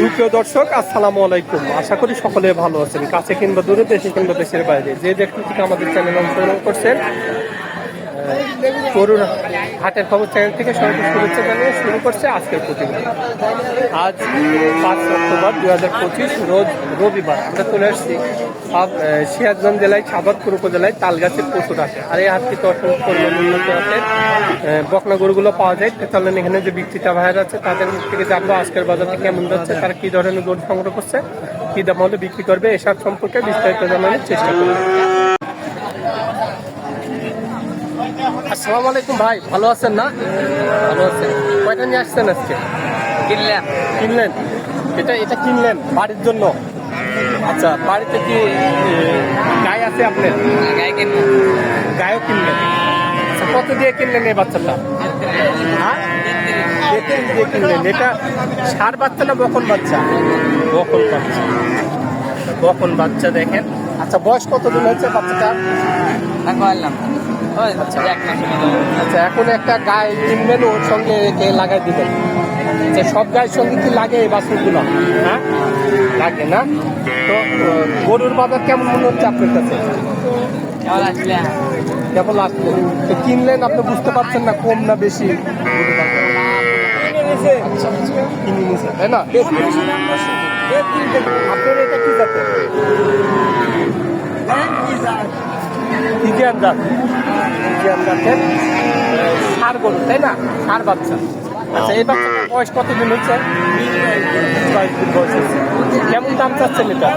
সুপ্রিয় দর্শক, আসসালামু আলাইকুম। আশা করি সকলে ভালো আছেন। কাছে কিংবা দূরে, দেশে কিংবা দেশের বাইরে। যে ব্যক্তি থেকে আমাদের চ্যানেল অংশগ্রহণ করছেন করুন হাটের খবর চ্যানেল থেকে সবাইকে শুভেচ্ছা জানিয়ে শুরু করছে আজকের প্রতিবেদন। আজ পাঁচ অক্টোবর দু হাজার পঁচিশ রোজ রবিবার। আমরা চলে আসছি সিরাজগঞ্জ জেলায় সাবাদপুর উপজেলায় তালগাছের পশুর হাটে আর এই হাট থেকে অসংখ্য পরিমাণ উন্নত আহ, বকনা গরুগুলো পাওয়া যায়। চলেন এখানে যে বিক্রেতা ভাইয়ের আছে তাদের মুখ থেকে জানব আজকের বাজারটা কেমন যাচ্ছে তারা কি ধরনের গরু সংগ্রহ করছে কি দাম হলে বিক্রি করবে এসব সম্পর্কে বিস্তারিত জানানোর চেষ্টা করব। আসসালামু আলাইকুম ভাই ভালো আছেন না? ভালো আছেন। কয়টা নিয়ে আসছেন আজকে? কিনলাম কিনলেন? এটা এটা কিনলেন বাড়ির জন্য? আচ্ছা বাড়িতে কি গায়ে আছে আপনার? গায়ে কিনবো। গায়ও কিনলেন। আচ্ছা কত দিয়ে কিনলেন এই বাচ্চাটা? হ্যাঁ? তেত্রিশ দিয়ে কিনলেন। এটা সার বাচ্চা না বকন বাচ্চা? বকন বাচ্চা। বকন বাচ্চা দেখেন। আচ্ছা বয়স কত দিন হয়েছে বাচ্চাটা বললাম ওই আচ্ছা এখন একটা গায়ে কিনবেন ওর সঙ্গে একে লাগাই দিবেন আচ্ছা সব গায়ের সঙ্গে কি লাগে এই বাছুরগুলো? হ্যাঁ? লাগে না? তো গরুর বাজার কেমন মনে হচ্ছে আপনার কাছে? কেমন আসলে? কেবল আসলে তো কিনলেন আপনি বুঝতে পারছেন না কম না বেশি? কিনে নিয়েছেন, তাই না? আপনার এটা কি জাতের? ইন্ডিয়ান জাত। ইন্ডিয়ান জাতের ষাঁড় গরু, তাই না? ষাঁড় বাচ্চা। আচ্ছা এই বাচ্চাটার বয়স কতদিন হচ্ছে? কেমন দাম চাচ্ছেন এটা?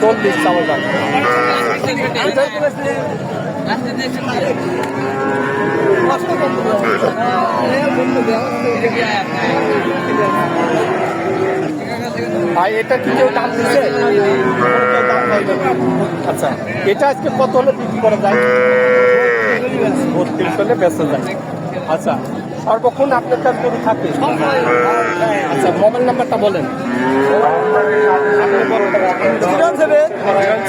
চল্লিশ চাওয়া দাম। এটাই ভাই, এটা কি কেউ দাম দিচ্ছে আচ্ছা এটা আজকে কত হলে বিক্রি করা যায়? বত্রিশ হলে বেঁচে যায়। আচ্ছা সর্বক্ষণ আপনার কাছে থাকে আচ্ছা মোবাইল নাম্বারটা বলেন।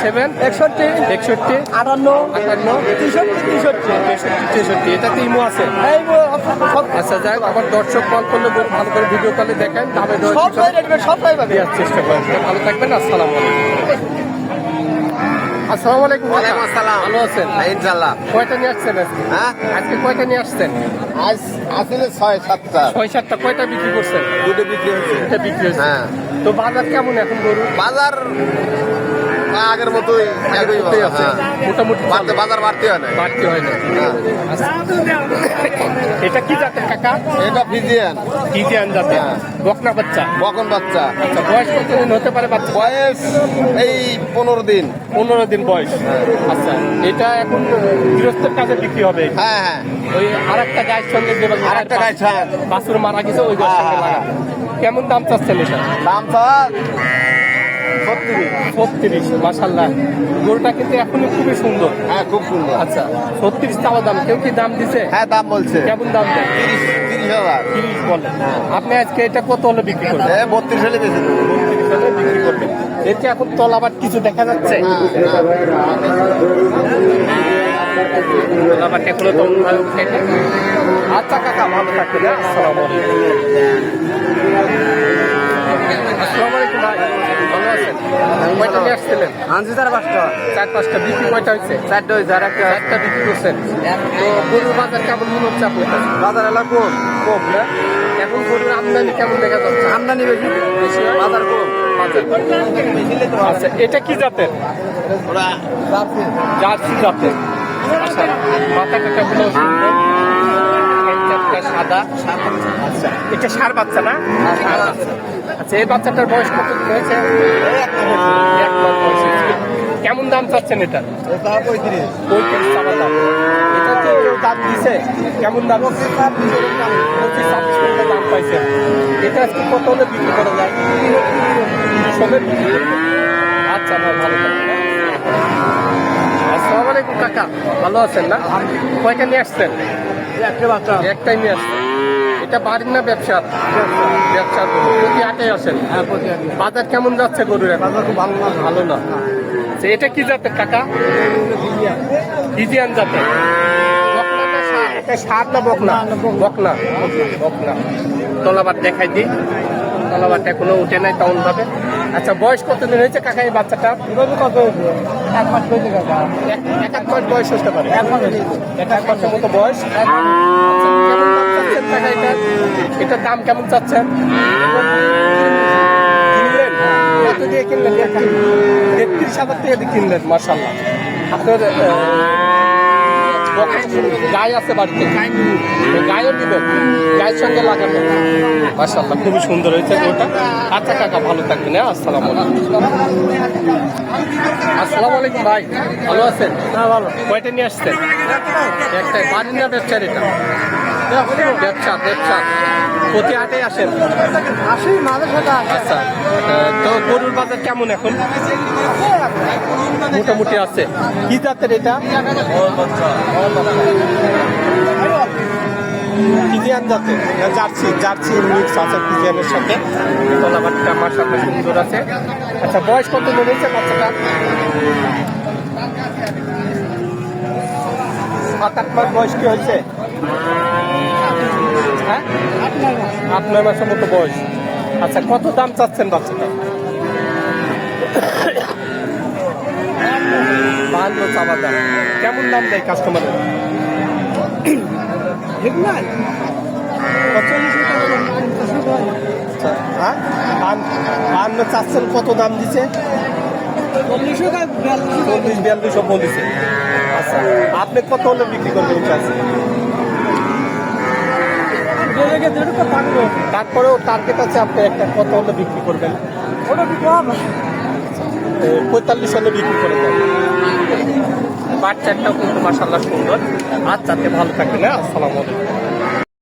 সেভেন একষট্টি একষট্টি আটান্ন আটান্ন তেষট্টি তেষট্টি তেষট্টি তেষট্টি এটাতে ইমো আছে। আচ্ছা যাই আমার দর্শক কল করলে ভালো করে ভিডিও কলে দেখেন দামে সব দেওয়ার চেষ্টা করেন ভালো থাকবেন আসসালামু আলাইকুম। আসসালামু আলাইকুম। ওয়ালাইকুম আসসালাম। ভালো আছেন? ইনশাআল্লাহ। কয়টা নিয়ে আসছেন আজকে? হ্যাঁ? আজকে কয়টা নিয়ে আসছেন? আজ আসলে ছয় সাতটা। ছয় সাতটা। কয়টা বিক্রি করছেন? দুটো বিক্রি হয়েছে। দুটো বিক্রি হয়েছে। হ্যাঁ। তো বাজার কেমন এখন গরু বাজার আগের মতোই একই আছে। হ্যাঁ। মোটামুটি বাড়তে বাজার বাড়তে হয় না। বাড়তি হয় না। হ্যাঁ। এটা কি জাতের কাকা? এটা ফিজিয়ান। ইন্ডিয়ান জাতের। হ্যাঁ। বকনা বাচ্চা। বকন বাচ্চা। আচ্ছা বয়স কতদিন হতে পারে বাচ্চা? বয়স এই পনেরো দিন। পনেরো দিন বয়স। আচ্ছা এটা এখন গৃহস্থের কাছে বিক্রি হবে? হ্যাঁ হ্যাঁ। ওই আর একটা গায়ের সঙ্গে যে আরেকটা গাছ, হ্যাঁ। বাছুর মারা গেছে ওই হ্যাঁ, লাগানো। কেমন দাম চাচ্ছেন এটা? দাম তো ছত্রিশ। ছত্রিশ মাসাল্লাহ গরুটা কিন্তু এখনই খুবই সুন্দর। হ্যাঁ খুব সুন্দর। আচ্ছা ছত্রিশ চাওয়া দাম। কেউ কি দাম দিছে? হ্যাঁ দাম বলছে। কেমন দাম তিরিশ তিরিশ হাজার। তিরিশ বলে। আপনি আজকে এটা কত হলে বিক্রি করবেন? হ্যাঁ বত্রিশ হলে বেশি বত্রিশ হলে বিক্রি করবেন। এতে এখন তল আবার কিছু দেখা যাচ্ছে? আবার এখনও তো আচ্ছা কাকা ভালো থাকবেন হ্যাঁ? আসসালামু আলাইকুম। আসসালামু আলাইকুম ভাই। আছেন কয়টা নিয়ে আসছিলেন? আনছি তার পাঁচটা। চার পাঁচটা। বিক্রি কয়টা হয়েছে? চারটে হয়েছে আর একটা চারটা বিক্রি করছেন। তো গরুর বাজার কেমন মনে হচ্ছে আপনার বাজার এলাকা কম। কম না? এখন গরুর আমদানি কেমন দেখা যাচ্ছে? আমদানি বেশি। বেশি বাজার কম। আচ্ছা এটা কি জাতের? ওরা জার্সি। জাতের। আচ্ছা মাথা সাদা? আচ্ছা এটা সার বাচ্চা না? ষাঁড় বাচ্চা। আচ্ছা এই বাচ্চাটার বয়স কত হয়েছে। কেমন দাম চাচ্ছেন এটা? পঁয়ত্রিশ পঁয়ত্রিশ টাকা দাম। এটা তো কেউ দাম দিছে? কেমন দাম? পঁচিশ ছাব্বিশ টাকা দাম পাইছে। এটা আজকে কত হলে বিক্রি করা যায়? আচ্ছা ভাই ভালো হ্যাঁ? আসসালামু আলাইকুম কাকা। ভালো আছেন না? কয়টা নিয়ে আসছেন? একটা বাচ্চা। একটাই নিয়ে আসছেন। এটা বাড়ির না ব্যবসার ব্যবসার গরু প্রতি হাটে আসেন। হ্যাঁ বাজার কেমন যাচ্ছে গরুর বাজার খুব ভালো না ভালো না। এটা কি জাতের কাকা? ইজিয়ান জাতের। বকনা না বকনা? বকনা। বকনা। তলাবার দেখাই দিই তলাবারটা এখনও উঠে নাই তেমন ভাবে। আচ্ছা বয়স কতদিন হয়েছে কাকা এই বাচ্চাটা কত এক মাস হয়েছে কাকা। এক এক মাস বয়স হতে পারে। এক মাস এক এক মাসের মতো বয়স। আচ্ছা, চাচ্ছেন টাকা এটা? এটার দাম কেমন চাচ্ছেন? কিনলেন? কত দিয়ে কিনলেন? তেত্রিশ হাজার টাকা দিয়ে কিনলেন মার্শাল্লাহ আপনার গায়ে আছে বাড়িতে? গায়েও দিবেন গায়ের সঙ্গে লাগাবেন। খুবই সুন্দর হয়েছে ওটা আচ্ছা কাকা ভালো থাকবেন হ্যাঁ? আসসালাম আসসালামু আলাইকুম ভাই। ভালো আছেন? হ্যাঁ ভালো। কয়টা নিয়ে আসছেন? একটাই বাড়ির না ব্যবসার এটা? প্রতি হাটে আসেন? আসি মাঝে সাথে তো গরুর বাজার কেমন এখন? মোটামুটি আছে। কি জাতের এটা? Pigeon jersey? জার্সি আছে পিজিয়ানের সাথে। তলাবারটা মাসাটা সুন্দর আছে। আচ্ছা বয়স কত ধরেছে বাচ্চাটা সাত আট মাস বয়স কি হয়েছে? হ্যাঁ? আট নয় মাসের মতো বয়স। আচ্ছা কত দাম চাচ্ছেন বাচ্চাটা বাহান্ন চাওয়া দাম। কেমন দাম দেয় কাস্টমারের আচ্ছা, হ্যাঁ? বাহান্ন চাচ্ছেন কত দাম দিছে? চল্লিশ বিয়াল্লিশও বলেছে। আচ্ছা আপনি কত হলে বিক্রি করবেন চাষ? তারপরেও টার্গেট আছে আপনি একটা কত হলে বিক্রি করবেন? পঁয়তাল্লিশ হলে বিক্রি করে দেন। বাচ্চাটাও কিন্তু মাসাল্লাহ সুন্দর। আচ্ছা ভালো থাকবে না, আসসালামু আলাইকুম।